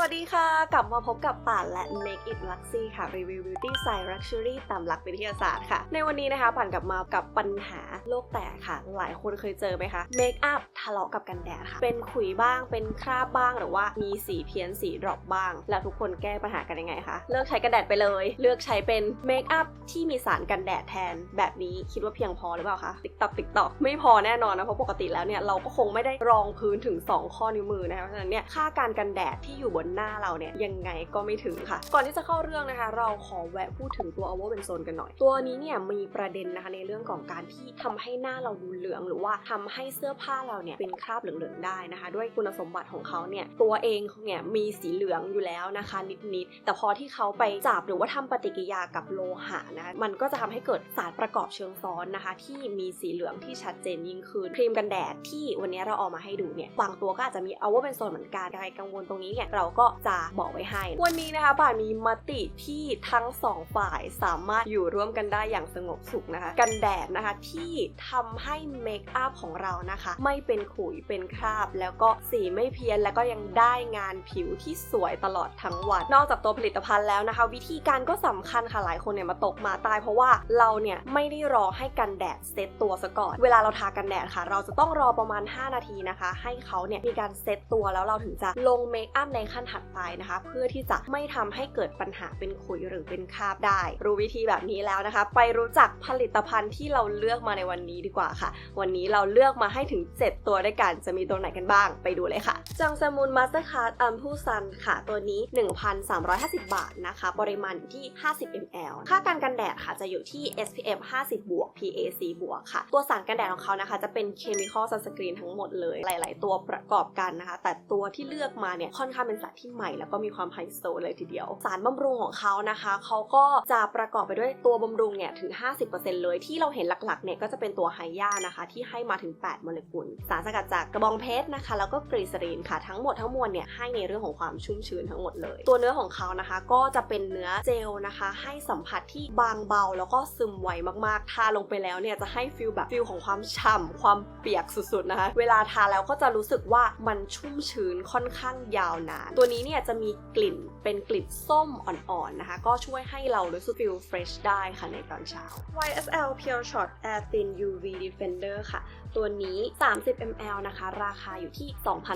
วัสดีค่ะ กลับมาพบกับป่านและ Make It Luxy ค่ะ รีวิว Beauty Style Luxury ตามหลักวิทยาศาสตร์ค่ะ ในวันนี้นะคะป่านกลับมากับปัญหาโลกแตกค่ะ หลายคนเคยเจอไหมคะเมคอัพทะเลาะกับกันแดดค่ะ เป็นขุยบ้าง เป็นคราบบ้าง หรือว่ามีสีเพี้ยนสีดรอปบ้าง แล้วทุกคนแก้ปัญหากันยังไงคะ เลือกใช้กันแดดไปเลย เลือกใช้เป็นเมคอัพที่มีสารกันแดดแทน แบบนี้คิดว่าเพียงพอหรือเปล่าคะ ติ๊กตอกติ๊กตอกไม่พอแน่นอนนะ เพราะปกติแล้วเนี่ยเราก็คงไม่ได้รองพื้นถึง 2 ข้อนิ้วมือนะคะ เพราะฉะนั้นเนี่ยค่าการกันแดดที่อยู่บนหน้าเราเนี่ยยังไงก็ไม่ถึงค่ะ ก่อนที่จะเข้าเรื่องนะคะ เราขอแวะพูดถึงตัว a v o b e n z o n e กันหน่อย ตัวนี้เนี่ยมีประเด็นนะคะในเรื่องของการที่ทำให้หน้าเราดูเหลือง หรือว่าทำให้เสื้อผ้าเราเนี่ยเป็นคราบเหลืองๆได้นะคะ ด้วยคุณสมบัติของเขาเนี่ยตัวเองเนี่ยมีสีเหลืองอยู่แล้วนะคะ นิดๆแต่พอที่เขาไปจับหรือว่าทำปฏิกิริยากับโลหะนะมันก็จะทำให้เกิดสารประกอบเชิงซ้อนนะคะ ที่มีสีเหลืองที่ชัดเจนยิ่งขึ้นครีมกันแดดที่วันนี้เราเอามาให้ดูเนี่ยบางตัวก็อาจจะมีอาว่าเป็นโซนเหมือนกันใครกังวลตรงนี้เนี่ยเราก็จะบอกไว้ให้ วันนี้นะคะป่านมีมติที่ทั้งสองฝ่ายสามารถอยู่ร่วมกันได้อย่างสงบสุขนะคะ กันแดดนะคะที่ทำให้เมคอัพของเรานะคะ ไม่เป็นขุยเป็นคราบ แล้วก็สีไม่เพี้ยนแล้วก็ยังได้งานผิวที่สวยตลอดทั้งวันนอกจากตัวผลิตภัณฑ์แล้วนะคะ วิธีการก็สำคัญค่ะหลายคนเนี่ยมาตกมาตาย เพราะว่าเราเนี่ยไม่ได้รอให้กันแดดเซตตัวซะก่อน เวลาเราทากันแดดค่ะ เราจะต้องรอประมาณ 5 นาทีนะคะ ให้เขาเนี่ยมีการเซตตัวแล้วเราถึงจะลงเมคอัพในขั้นถัดไปนะคะ เพื่อที่จะไม่ทำให้เกิดปัญหาเป็นขุยหรือเป็นคราบได้ รู้วิธีแบบนี้แล้วนะคะ ไปรู้จักผลิตภัณฑ์ที่เราเลือกมาในวันนี้ดีกว่าค่ะ วันนี้เราเลือกมาให้ถึง 7 ตัวด้วยกันจะมีตัวไหนกันบ้าง ไปดูเลยค่ะจังซามูนมาสเตอร์คาร์ดอัมพูซันค่ะ ตัวนี้ 1,350 บาทนะคะ ปริมาณที่ 50 ml ค่าการกันแดดค่ะจะอยู่ที่ SPF 50บวก PAC บวกค่ะ ตัวสารกันแดดของเขานะคะ จะเป็นเคมีคอลซันสกรีนทั้งหมดเลย หลาย ๆ ตัวประกอบกันนะคะ แต่ตัวที่เลือกมาเนี่ยค่อนข้างเป็นสารที่ใหม่ แล้วก็มีความไฮโซเลยทีเดียว สารบำรุงของเขานะคะเขาก็จะประกอบไปด้วยตัวบำรุงเนี่ยถึง 50%เลยที่เราเห็นหลักๆเนี่ยก็จะเป็นตัวไฮยานะคะ ที่ให้มาถึง 8 โมเลกุล สารสกัดจากกระบองเพชรนะคะ แล้วก็กรีซรีนค่ะทั้งหมดทั้งมวลเนี่ยให้ในเรื่องของความชุ่มชื้นทั้งหมดเลย ตัวเนื้อของเขานะคะ ก็จะเป็นเนื้อเจลนะคะ ให้สัมผัสที่บางเบา แล้วก็ซึมไวมากๆทาลงไปแล้วเนี่ยจะให้ฟิลแบบฟิลของความฉ่ำความเปียกสุดๆนะคะ เวลาทาแล้วก็จะรู้สึกว่ามันชุ่มชื้นค่อนข้างยาวนานตัวนี้เนี่ยจะมีกลิ่นเป็นกลิ่นส้มอ่อนๆนะคะ ก็ช่วยให้เรารู้สึกฟิลเฟรชได้ค่ะในตอนเช้า YSL Pure Shot Air Thin UV Defender ค่ะ ตัวนี้ 30 ml นะคะ ราคาอยู่ที่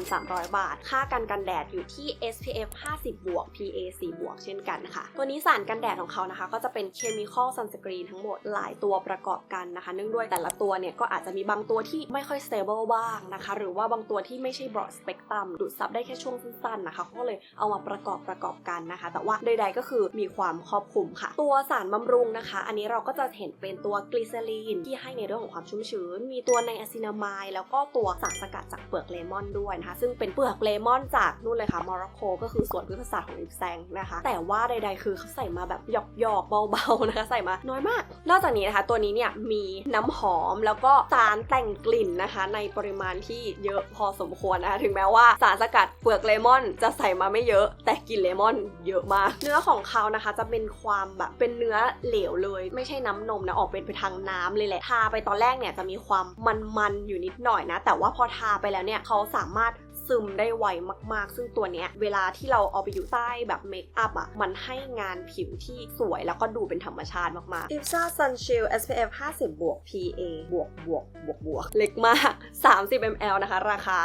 2,300 บาท ค่ากันกันแดดอยู่ที่ SPF 50 บวก PA 4 บวกเช่นกันค่ะ ตัวนี้สารกันแดดของเขานะคะ ก็จะเป็น Chemical Sunscreen ทั้งหมดหลายตัวประกอบกันนะคะ เนื่องด้วยแต่ละตัวเนี่ยก็อาจจะมีบางตัวที่ไม่ค่อย stable บ้างนะคะ หรือว่าบางตัวที่ไม่ใช่ broad spectrum ดูดซับได้แค่ช่วงสั้นๆนะคะเขาก็เลยเอามาประกอบประกอบกันนะคะ แต่ว่าใด ๆ ก็คือมีความครอบคลุมค่ะ ตัวสารบำรุงนะคะ อันนี้เราก็จะเห็นเป็นตัวกลีเซอรีนที่ให้ในเรื่องของความชุ่มชื้น มีตัวไนอะซินามายแล้วก็ตัวสารสกัดจากเปลือกเลมอนด้วยนะคะ ซึ่งเป็นเปลือกเลมอนจากนู่นเลยค่ะโมร็อกโกก็คือส่วนพืชศาสตร์ของอิปแซงนะคะ แต่ว่าใด ๆ คือเขาใส่มาแบบหยอกๆเบาๆนะคะใส่มาน้อยมาก นอกจากนี้นะคะ ตัวนี้เนี่ยมีน้ำหอมแล้วก็สารแต่งกลิ่นนะคะ ในปริมาณที่เยอะพอสมควรนะคะถึงแม้ว่าสารสกัดเปลือกเลมอนจะใส่มาไม่เยอะ แต่กลิ่นเลมอนเยอะมาก เนื้อของเขานะคะจะเป็นความแบบเป็นเนื้อเหลวเลย ไม่ใช่น้ำนมนะออกเป็นไปทางน้ำเลยแหละทาไปตอนแรกเนี่ยจะมีความมันๆอยู่นิดหน่อยนะ แต่ว่าพอทาไปแล้วเนี่ยเขาสามารถ ซึมได้ไวมากๆ ซึ่งตัวเนี้ยเวลาที่เราเอาไปอยู่ใต้แบบเมคอัพอะ มันให้งานผิวที่สวยแล้วก็ดูเป็นธรรมชาติมากๆ i p s a Sun Shield SPF 50 บวก PA บวกบวกบวกบวกเล็กมาก 30 ml นะคะ ราคา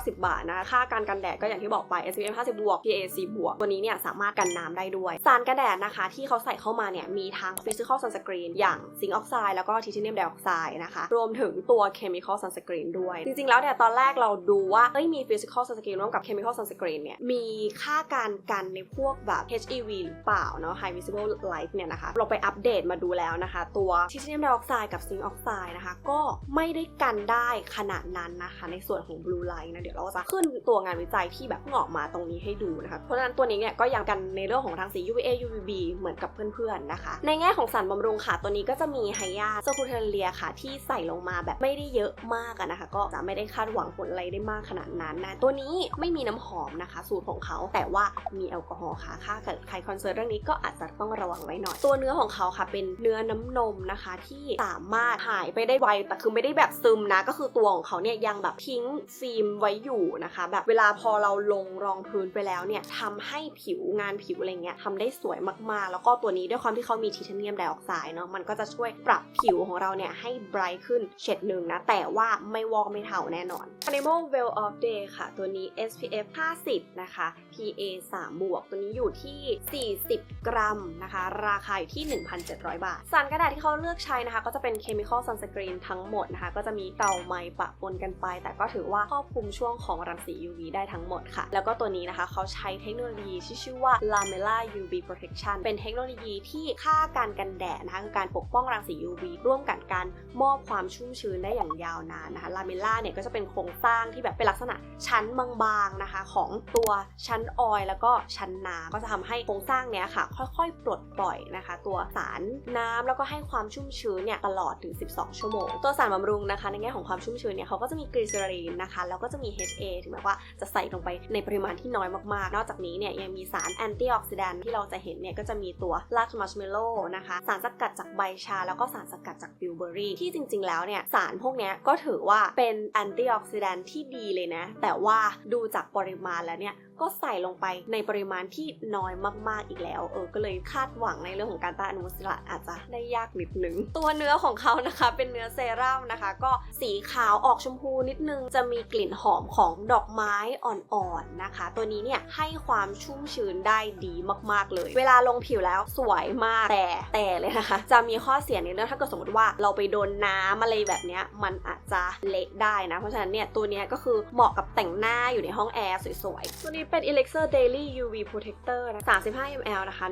990 บาทนะคะค่าการกันแดดก็อย่างที่บอกไป SPF 50 บวก PA 4บวกตัวนี้เนี่ยสามารถกันน้ำได้ด้วย สารกันแดดนะคะ ที่เขาใส่เข้ามาเนี่ยมีทั้ง Physical Sunscreen อย่างซิงค์ออกไซด์แล้วก็ Titanium Dioxide นะคะ รวมถึงตัว Chemical Sunscreen ด้วย จริงๆแล้วเนี่ยตอนแรกเราดูว่าเอ้ยมี Physical Sunscreen ร่วมกับ Chemical Sunscreen เนี่ยมีค่าการกันในพวกแบบ HEV หรือเปล่าเนาะ High Visible Light เนี่ยนะคะ เราไปอัปเดตมาดูแล้วนะคะ ตัว Titanium Dioxide กับ Zinc Oxide นะคะ ก็ไม่ได้กันได้ขนาดนั้นนะคะ ในส่วนของ Blue Light นะเดี๋ยวเราจะขึ้นตัวงานวิจัยที่แบบเงาะมาตรงนี้ให้ดูนะคะ เพราะฉะนั้นตัวนี้เนี่ยก็ยังกันในเรื่องของทางสี UVA UVB เหมือนกับเพื่อนๆนะคะ ในแง่ของสารบำรุงค่ะตัวนี้ก็จะมีไฮยาเซอร์คูเทเลียค่ะที่ใส่ลงมาแบบไม่ได้เยอะมากนะคะ ก็จะไม่ได้คาดหวังผลอะไรได้มากขนาดนั้นนะตัวนี้ไม่มีน้ำหอมนะคะ สูตรของเขาแต่ว่ามีแอลกอฮอล์ค่ะค่าเกิดใครคอนเซิร์นเรื่องนี้ก็อาจจะต้องระวังไว้หน่อย ตัวเนื้อของเขาค่ะเป็นเนื้อน้ำนมนะคะ ที่สามารถหายไปได้ไวแต่คือไม่ได้แบบซึมนะ ก็คือตัวของเขาเนี่ยยังแบบทิ้งฟิล์มไว้อยู่นะคะ แบบเวลาพอเราลงรองพื้นไปแล้วเนี่ยทำให้ผิวงานผิวอะไรเงี้ยทำได้สวยมากๆ แล้วก็ตัวนี้ด้วยความที่เขามีทิเทเนียมไดออกไซด์เนาะมันก็จะช่วยปรับผิวของเราเนี่ยให้ไบรท์ขึ้นเฉดหนึ่งนะแต่ว่าไม่วอกไม่เทาแน่นอน Animal Well of Day ค่ะ ตัวนี้ SPF 50 นะคะ PA 3 บวก ตัวนี้อยู่ที่ 40 กรัมนะคะ ราคาอยู่ที่ 1,700 บาท สารกระดาษที่เขาเลือกใช้นะคะ ก็จะเป็น Chemical Sunscreen ทั้งหมดนะคะ ก็จะมีเตาไม้ปะปนกันไป แต่ก็ถือว่าครอบคลุมช่วงของรังสี UV ได้ทั้งหมดค่ะ แล้วก็ตัวนี้นะคะเขาใช้เทคโนโลยีที่ชื่อว่า Lamella UV Protection เป็นเทคโนโลยีที่ฆ่าการกันแดดนะคะคือการปกป้องรังสี UV ร่วมกับการมอบความชุ่มชื้นได้อย่างยาวนานนะคะ Lamella เนี่ยก็จะเป็นโครงสร้างที่แบบเป็นลักษณะชั้นบางๆนะคะของตัวชั้นออยล์แล้วก็ชั้นน้ำก็จะทำให้โครงสร้างเนี้ยค่ะ ค่อยๆ ปลดปล่อยนะคะ ตัวสารน้ำแล้วก็ให้ความชุ่มชื้นเนี่ยตลอดถึง 12 ชั่วโมง ตัวสารบำรุงนะคะ ในแง่ของความชุ่มชื้นเนี่ยเขาก็จะมีกลีเซอรีนนะคะแล้วก็จะมี HA ถึงแม้ว่าจะใส่ลงไปในปริมาณที่น้อยมากๆ นอกจากนี้เนี่ยยังมีสารแอนตี้ออกซิแดนท์ที่เราจะเห็นเนี่ยก็จะมีตัวลาชมัชเมลโล่นะคะสารสกัดจากใบชา แล้วก็สารสกัดจากบิวเบอรี่ที่จริงๆ แล้วเนี่ยสารพวกเนี้ยก็ถือว่าเป็นแอนตี้ออกซิแดนท์ที่ดีเลยนะแต่ว่าดูจากปริมาณแล้วเนี่ย ก็ใส่ลงไปในปริมาณที่น้อยมากๆอีกแล้ว เออ ก็เลยคาดหวังในเรื่องของการต้านอนุมูลอิสระอาจจะได้ยากนิดนึง ตัวเนื้อของเขานะคะ เป็นเนื้อเซรั่มนะคะ ก็สีขาวออกชมพูนิดนึง จะมีกลิ่นหอมของดอกไม้อ่อนๆนะคะ ตัวนี้เนี่ยให้ความชุ่มชื้นได้ดีมากๆเลย เวลาลงผิวแล้วสวยมากแต่แต่เลยนะคะ จะมีข้อเสียในเรื่องถ้าเกิดสมมติว่าเราไปโดนน้ำอะไรแบบนี้มันอาจจะเละได้นะ เพราะฉะนั้นเนี่ยตัวนี้ก็คือเหมาะกับแต่งหน้าอยู่ในห้องแอร์สวยๆตัวนี้เป็น Elixir Daily UV Protector นะ35 ml นะคะ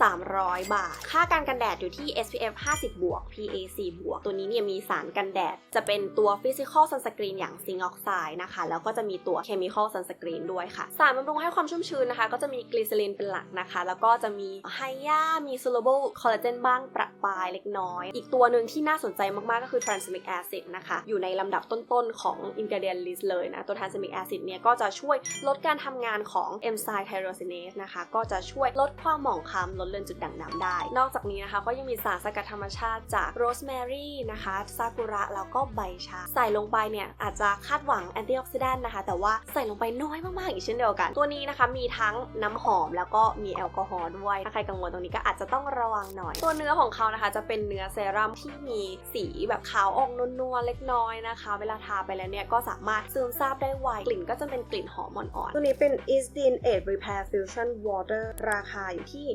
1,300 บาท ค่าการกันแดดอยู่ที่ SPF 50 บวก PA 4 บวก ตัวนี้เนี่ยมีสารกันแดด จะเป็นตัว Physical Sunscreen อย่าง Zinc Oxide นะคะ แล้วก็จะมีตัว Chemical Sunscreen ด้วยค่ะ สารบำรุงให้ความชุ่มชื้นนะคะ ก็จะมีกลีเซอรีนเป็นหลักนะคะ แล้วก็จะมีไฮยามี soluble collagen บ้างประปรายเล็กน้อย อีกตัวหนึ่งที่น่าสนใจมาก ๆ ก็คือ Transamic Acid นะคะ อยู่ในลำดับต้น ๆ ของ ingredient list เลยนะ ตัว Transamic Acid เนี่ยก็จะช่วยลดการทำงานของ enzyme tyrosinase นะคะ ก็จะช่วยลดความหมองคล้ำลดเลือนจุดด่างดำได้ นอกจากนี้นะคะ ก็ยังมีสารสกัดธรรมชาติจากโรสแมรี่นะคะซากุระแล้วก็ใบชา ใส่ลงไปเนี่ย อาจจะคาดหวังแอนตี้ออกซิแดนต์นะคะ แต่ว่าใส่ลงไปน้อยมากๆอีกเช่นเดียวกัน ตัวนี้นะคะมีทั้งน้ำหอมแล้วก็มีแอลกอฮอล์ด้วยถ้าใครกังวลตรงนี้ก็อาจจะต้องระวังหน่อย ตัวเนื้อของเขานะคะ จะเป็นเนื้อเซรั่มที่มีสีแบบขาวออกนวลๆเล็กน้อยนะคะ เวลาทาไปแล้วเนี่ยก็สามารถซึมซาบได้ไวกลิ่นก็จะเป็นกลิ่นหอมอ่อนๆตัวนี้เป็น i s d i n Aid Repair Fusion Water ราคาอยู่ที่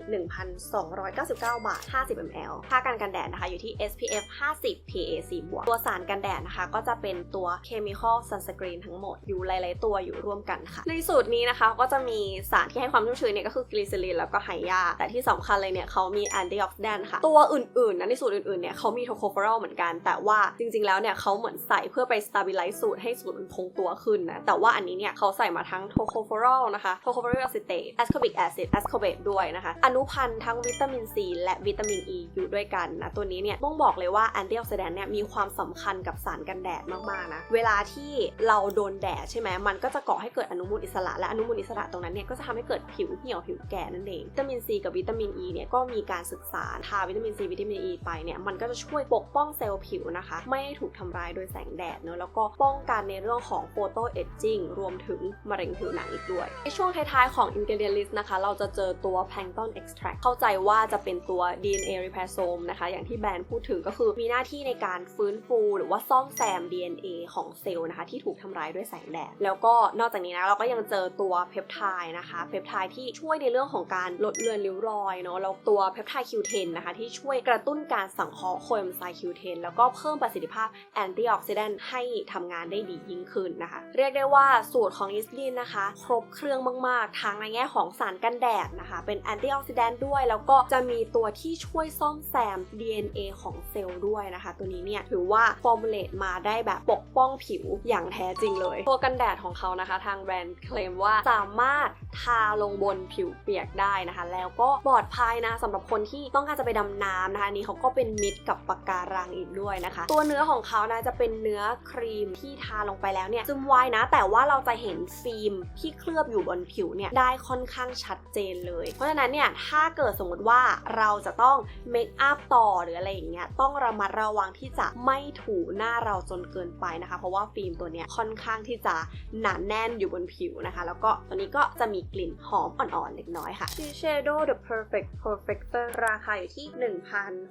1,299 บาท 50 ml ค่ากันกันแดดนะคะอยู่ที่ SPF 50 PA 4บวกตัวสารกันแดดนะคะ ก็จะเป็นตัว Chemical Sunscreen ทั้งหมดอยู่หลาย ๆ ตัวอยู่ร่วมกันค่ะ ในสูตรนี้นะคะก็จะมีสารที่ให้ความชุ่มชื้นเนี่ยก็คือกลีเซอรีนแล้วก็ไฮยา แต่ที่สำคัญเลยเนี่ยเขามีแอนตี้ออกซิแดนต์ค่ะ ตัวอื่น ๆ นะในสูตรอื่น ๆ เนี่ยเขามีโทโคฟอรอลเหมือนกัน แต่ว่าจริง ๆ แล้วเนี่ยเขาเหมือนใส่เพื่อไป stabilize สูตรให้สูตรมันคงตัวขึ้นนะ แต่ว่าอันนี้เนี่ยเขาใส่มาทั้งโทโคฟอรอลนะคะโทโคฟอรอลอะซิเตตแอสคอบิกแอซิดแอสคอเบตด้วยนะคะ อนุพันธ์ทั้งวิตามินซีและวิตามินอ e ีอยู่ด้วยกันนะ ตัวนี้เนี่ยต้องบอกเลยว่าแอนตี้ออกซิแดนต์เนี่ยมีความสำคัญกับสารกันแดดมาก ๆ นะ เวลาที่เราโดนแดดใช่ไหมมันก็จะก่อให้เกิดอนุมูลอิสระ และอนุมูลอิสระตรงนั้นเนี่ยก็จะทำให้เกิดผิวเหี่ยวผิวแก่นั่นเองวิตามินซีกับวิตามินอ e ีเนี่ยก็มีการศึกษาทาวิตามินซีวิตามินอ e ีไปเนี่ยมันก็จะช่วยปกป้องเซลล์ผิวนะคะ ไม่ให้ถูกทำร้ายโดยแสงแดดเนอะแล้วก็ป้องกันในเรื่องของโฟโตเอจจิ้งรวมถึงมะเร็งผิวหนังอีกด้วยในช่วงท้ายๆ ของ ingredient list นะคะ เราจะเจอตัว plankton extract เข้าใจว่าจะเป็นตัว DNA reparsome นะคะ อย่างที่แบรนด์พูดถึงก็คือมีหน้าที่ในการฟื้นฟู หรือว่าซ่อมแซม DNA ของเซลล์นะคะ ที่ถูกทำร้ายด้วยแสงแดด แล้วก็นอกจากนี้นะเราก็ยังเจอตัวเพปไทด์นะคะเพปไทด์ที่ช่วยในเรื่องของการลดเลือนริ้วรอยเนาะแล้วตัวเพปไทด์ Q10 นะคะ ที่ช่วยกระตุ้นการสังเคราะห์โคเอนไซม์ Q10 แล้วก็เพิ่มประสิทธิภาพแอนตี้ออกซิแดนต์ให้ทำงานได้ดียิ่งขึ้นนะคะ เรียกได้ว่าสูตรของอิสลินนะคะครบเครื่องมากๆ ทั้งในแง่ของสารกันแดดนะคะ เป็นแอนตี้ออกซิแดนต์ด้วย แล้วก็จะมีตัวที่ช่วยซ่อมแซม DNA ของเซลล์ด้วยนะคะ ตัวนี้เนี่ยถือว่าฟอร์มูลเลตมาได้แบบปกป้องผิวอย่างแท้จริงเลย ตัวกันแดดของเขานะคะ ทางแบรนด์เคลมว่าสามารถทาลงบนผิวเปียกได้นะคะ แล้วก็ปลอดภัยนะสำหรับคนที่ต้องการจะไปดำน้ำนะคะนี้เขาก็เป็นมิตรกับปะการังอีกด้วยนะคะ ตัวเนื้อของเขานะจะเป็นเนื้อครีมที่ทาลงไปแล้วเนี่ยซึมไวนะ แต่ว่าเราจะเห็นฟิล์มที่เคคลือบอยู่บนผิวเนี่ยได้ค่อนข้างชัดเจนเลย เพราะฉะนั้นเนี่ยถ้าเกิดสมมติว่าเราจะต้องเมคอัพต่อหรืออะไรอย่างเงี้ยต้องระมัดระวังที่จะไม่ถูหน้าเราจนเกินไปนะคะ เพราะว่าฟิล์มตัวเนี้ยค่อนข้างที่จะหนาแน่นอยู่บนผิวนะคะ แล้วก็ตัวนี้ก็จะมีกลิ่นหอมอ่อนๆเล็กน้อยค่ะ Shiseido The Perfect Perfector ราคาอยู่ที่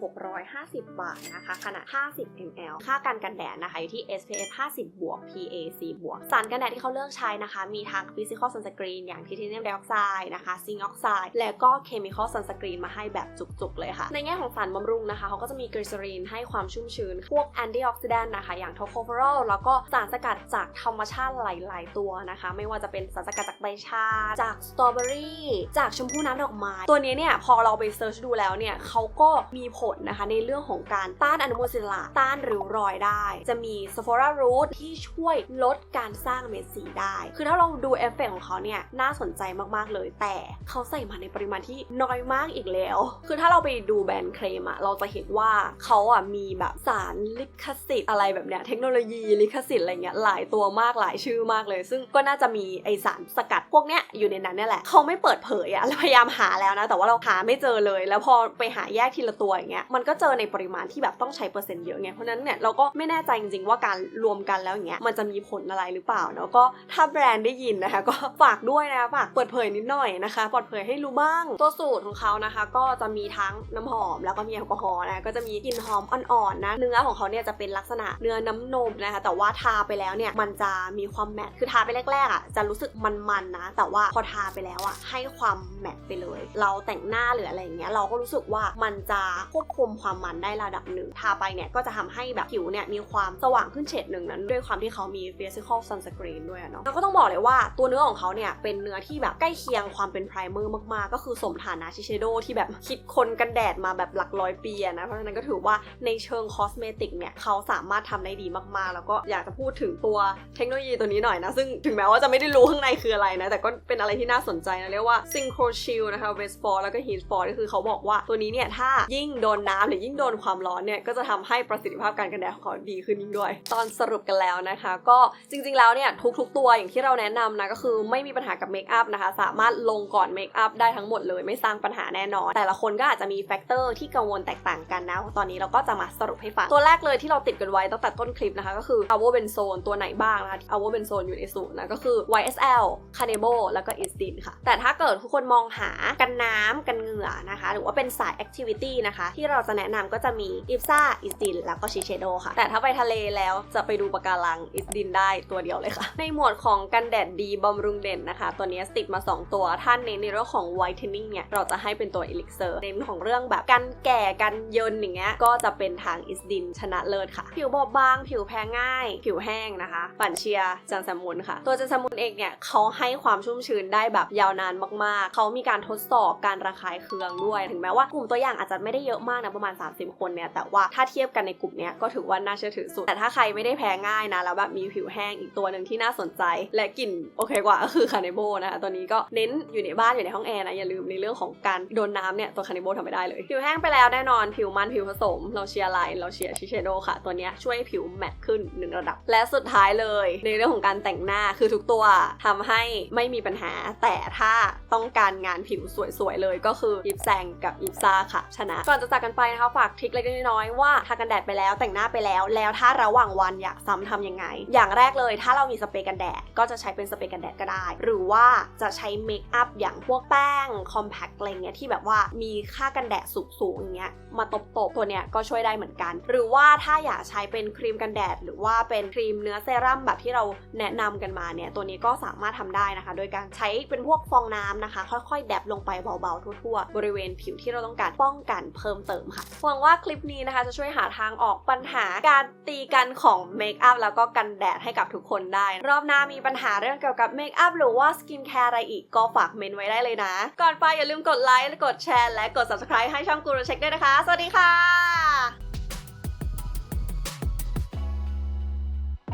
1,650 บาทนะคะ ขนาด 50 ml ค่ากันกันแดดนะคะอยู่ที่ SPF 50 บวก PA 4บวกสารกันแดดที่เขาเลือกใช้นะคะ มีทั้ง Physical Sunscreen อย่าง Titanium Dioxide นะคะ Zinc Oxide และก็ Chemical Sunscreen มาให้แบบจุกๆเลยค่ะ ในแง่ของสารบำรุงนะคะเขาก็จะมี Glycerin ให้ความชุ่มชื้น พวก Antioxidant นต์นะคะอย่าง Tocopherol แล้วก็สารสกัดจากธรรมชาติหลาย ๆ ตัวนะคะ ไม่ว่าจะเป็นสารสกัดจากใบชา จากสตรอเบอรี่จากชมพู่น้ำดอกไม้ตัวนี้เนี่ยพอเราไปเซิร์ชดูแล้วเนี่ยเขาก็มีผลนะคะในเรื่องของการต้านอนุมูลอิสระต้านริ้วรอยได้ จะมี s p h o r a root ที่ช่วยลดการสร้างเม็ดสีได้ คือถ้าเราดูเอฟเฟกตของเขาเนี่ยน่าสนใจมากๆเลย แต่เขาใส่มาในปริมาณที่น้อยมากอีกแล้ว คือถ้าเราไปดูแบรนด์เคลมอะเราจะเห็นว่าเขาอะมีแบบสารลิขสิทธิ์อะไรแบบเนี้ยเทคโนโลยีลิขสิทธิ์อะไรเงี้ยหลายตัวมากหลายชื่อมากเลย ซึ่งก็น่าจะมีไอสารสกัดพวกเนี้ยอยู่ในนั้นเนี่ยแหละเขาไม่เปิดเผยอะเราพยายามหาแล้วนะ แต่ว่าเราหาไม่เจอเลย แล้วพอไปหาแยกทีละตัวอย่างเงี้ยมันก็เจอในปริมาณที่แบบต้องใช้เปอร์เซ็นต์เยอะไงเพราะฉะนั้นเนี่ยเราก็ไม่แน่ใจจริงๆว่าการรวมกันแล้วอย่างเงี้ยมันจะมีผลอะไรหรือเปล่าเนาะก็ถ้าแบรนด์ได้ยินนะคะก็ฝากด้วยนะฝากเปิดเผยนิดหน่อยนะคะเปิดเผยให้รู้บ้าง ตัวสูตรของเขานะคะ ก็จะมีทั้งน้ำหอมแล้วก็มีแอลกอฮอล์นะก็จะมีกลิ่นหอมอ่อนๆนะ เนื้อของเขาเนี่ยจะเป็นลักษณะเนื้อน้ำนมนะคะ แต่ว่าทาไปแล้วเนี่ยมันจะมีความแมทคือทาไปแรกๆอะจะรู้สึกมันๆนะ แต่ว่าพอทาไปแล้วอะให้ความแมทไปเลย เราแต่งหน้าหรืออะไรอย่างเงี้ยเราก็รู้สึกว่ามันจะควบคุมความมันได้ระดับหนึ่งทาไปเนี่ยก็จะทำให้แบบผิวเนี่ยมีความสว่างขึ้นเฉดหนึ่งนั้น ด้วยความที่เขามี physical sunscreen ด้วยเนาะแล้วก็ต้องบอกเลยว่าตัวเนื้อของเขาเนี่ยเป็นเนื้อที่แบบใกล้เคียงความเป็นไพรเมอร์มากๆ ก็คือสมฐานะชิเชโดที่แบบคิดคนกันแดดมาแบบหลักร้อยปีนะ เพราะฉะนั้นก็ถือว่าในเชิงคอสเมติกเนี่ยเขาสามารถทำได้ดีมากๆ แล้วก็อยากจะพูดถึงตัวเทคโนโลยีตัวนี้หน่อยนะ ซึ่งถึงแม้ว่าจะไม่ได้รู้ข้างในคืออะไรนะ แต่ก็เป็นอะไรที่น่าสนใจนะ เรียกว่า Synchro Shield นะคะ West f o r แล้วก็ Heat f o r ก็คือเขาบอกว่าตัวนี้เนี่ยถ้ายิ่งโดนน้ำหรือยิ่งโดนความร้อนเนี่ยก็จะทำให้ประสิทธิภาพการกันแดดของเขาดีขึ้นยิ่งด้วย ตอนสรุปกันแล้วนะคะ ก็จริง ๆแล้วเนี่ยทุก ๆ ตัวอย่างที่เราแนะนำนะก็คือไม่มีปัญหากับเมคอัพนะคะ สามารถลงก่อนเมคอัพได้ทั้งหมดเลยไม่สร้างปัญหาแน่นอน แต่ละคนก็อาจจะมีแฟกเตอร์ที่กังวลแตกต่างกันนะ ตอนนี้เราก็จะมาสรุปให้ฟัง ตัวแรกเลยที่เราติดกันไว้ตั้งแต่ต้นคลิปนะคะ ก็คือ a v o b e n z o n e ตัวไหนบ้างนะคะ a v o b e n z o n e อยู่ในสูตรนะก็คือ YSL c a n e b o แล้วก็ i s t i n ค่ะ แต่ถ้าเกิดทุกคนมองหากันน้ำกันเหงื่อนะคะ หรือว่าเป็นสาย activity นะคะ ที่เราจะแนะนำก็จะมี IPSA i s t i n แล้วก็ Shiseido ค่ะ แต่ถ้าไปทะเลแล้วจะไปดูปะการัง i s t i n ได้ตัวเดียวเลยค่ะ ในหมวดของกันแดดดีบำรุงเด่นนะคะ ตัวนี้ติดมา 2 ตัวท่านเน้นในเรื่องของ whitening เนี่ย เราจะให้เป็นตัว elixir เน้นของเรื่องแบบกันแก่กันเยินอย่างเงี้ยก็จะเป็นทาง i s t i n ชนะเลิศค่ะ ผิวบอบบาง ผิวแพ้ง่าย ผิวแห้งนะคะฝันเชียร์จันแซมมุนค่ะ ตัวจันแซมมุนเองเนี่ยเขาให้ความชุ่มชื้นได้แบบยาวนานมากๆ เขามีการทดสอบการระคายเคืองด้วย ถึงแม้ว่ากลุ่มตัวอย่างอาจจะไม่ได้เยอะมากนะประมาณ 30 คนเนี่ยแต่ว่าถ้าเทียบกันในกลุ่มเนี้ยก็ถือว่าน่าเชื่อถือสุด แต่ถ้าใครไม่ได้แพ้ง่ายนะแล้วแบบมีผิวแห้งอีกตัวหนึ่งที่น่าสนใจ และกลิ่นโอเคกว่าก็คือคาเนโบนะคะตัวนี้ก็เน้นอยู่ในบ้านอยู่ในห้องแอร์นะอย่าลืมในเรื่องของการโดนน้ำเนี่ยตัวคาเนโบทำไม่ได้เลย ผิวแห้งไปแล้วแน่นอนผิวมันผิวผสม เราเชียร์ไลน์เราเชียร์ชิเชโดค่ะ ตัวนี้ช่วยให้ผิวแมตต์ขึ้นหนึ่งระดับ และสุดท้ายเลย ในเรื่องของการแต่งหน้าคือทุกตัวทำให้ไม่มีปัญหา แต่ถ้าต้องการงานผิวสวยๆเลยก็คืออิฟแซงกับอิฟซาค่ะ ชนะ ก่อนจะจากกันไปนะคะฝากทริคเล็กน้อยว่าทากันแดดไปแล้วแต่งหน้าไปแล้ว แล้วถ้าระหว่างวันอยากซ้ำทำยังไง อย่างแรกเลยถ้าเรามีสเปรย์กันแดดก็จะใช้เป็นสเปรย์กันแดดกได้ หรือว่าจะใช้เมคอัพอย่างพวกแป้งคอมแพคอะไรเงี้ยที่แบบว่ามีค่ากันแดดสูงๆอย่างเงี้ยมาตบๆตัวเนี้ยก็ช่วยได้เหมือนกัน หรือว่าถ้าอยากใช้เป็นครีมกันแดด หรือว่าเป็นครีมเนื้อเซรั่มแบบที่เราแนะนำกันมาเนี่ยตัวนี้ก็สามารถทำได้นะคะ โดยการใช้เป็นพวกฟองน้ำนะคะ ค่อยๆ แดบลงไปเบาๆทั่วๆ บริเวณผิวที่เราต้องการป้องกันเพิ่มเติมค่ะหวังว่าคลิปนี้นะคะจะช่วยหาทางออกปัญหาการตีกันของเมคอัพแล้วก็กันแดดให้กับทุกคนได้ รอบหน้ามีปัญหาเรื่องเกี่ยวกับเมคอัพหรือว่าสกินแคร์อะไรอีกก็ฝากเมนไว้ได้เลยนะ ก่อนไปอย่าลืมกดไลค์กดแชร์และกด subscribe ให้ช่องกูรูเช็คด้วยนะคะ สวัสดีค่ะ